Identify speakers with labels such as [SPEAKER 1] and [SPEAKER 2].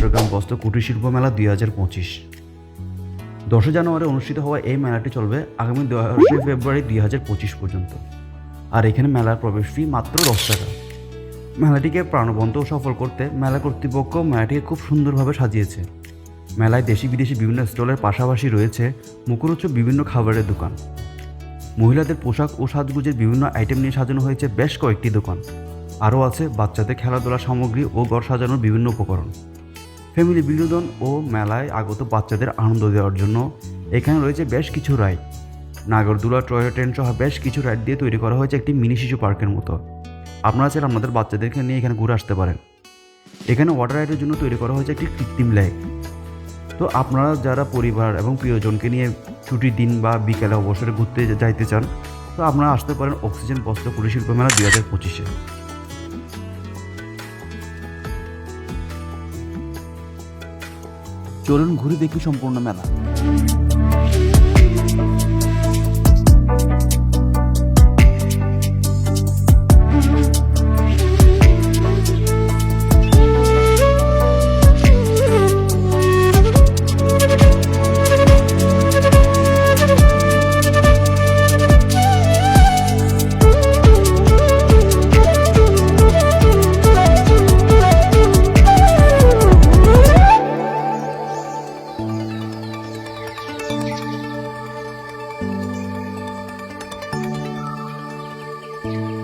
[SPEAKER 1] চট্টগ্রাম বস্ত্র কুটির শিল্প মেলা দুই হাজার পঁচিশ। দশই জানুয়ারি অনুষ্ঠিত হওয়া এই মেলাটি চলবে আগামী দশই ফেব্রুয়ারি দুই হাজার পঁচিশ পর্যন্ত। আর এখানে মেলার প্রবেশ ফি মাত্র দশ টাকা। মেলাটিকে প্রাণবন্ত ও সফল করতে মেলা কর্তৃপক্ষ মেলাটিকে খুব সুন্দরভাবে সাজিয়েছে। মেলায় দেশি বিদেশি বিভিন্ন স্টলের পাশাপাশি রয়েছে মুখরোচক বিভিন্ন খাবারের দোকান। মহিলাদের পোশাক ও সাজগুজের বিভিন্ন আইটেম নিয়ে সাজানো হয়েছে বেশ কয়েকটি দোকান। আরও আছে বাচ্চাদের খেলাধুলা সামগ্রী ও ঘর সাজানোর বিভিন্ন উপকরণ। ফ্যামিলি বিনোদন ও মেলায় আগত বাচ্চাদের আনন্দ দেওয়ার জন্য এখানে রয়েছে বেশ কিছু রাইড। নাগরদোলা টয় ট্রেন সহ বেশ কিছু রাইড দিয়ে তৈরি করা হয়েছে একটি মিনি শিশু পার্কের মতো। আপনারা চাইলে আপনাদের বাচ্চাদেরকে নিয়ে এখানে ঘুরে আসতে পারেন। এখানে ওয়াটার রাইডের জন্য তৈরি করা হয়েছে একটি কৃত্রিম লেক। তো আপনারা যারা পরিবার এবং প্রিয়জনকে নিয়ে ছুটির দিন বা বিকেলে অবসরে ঘুরতে যাইতে চান, তো আপনারা আসতে পারেন অক্সিজেন বস্ত্র কুটির শিল্প মেলা দুই হাজার পঁচিশে। চলুন ঘুরে দেখি সম্পূর্ণ মেলা। Thank you.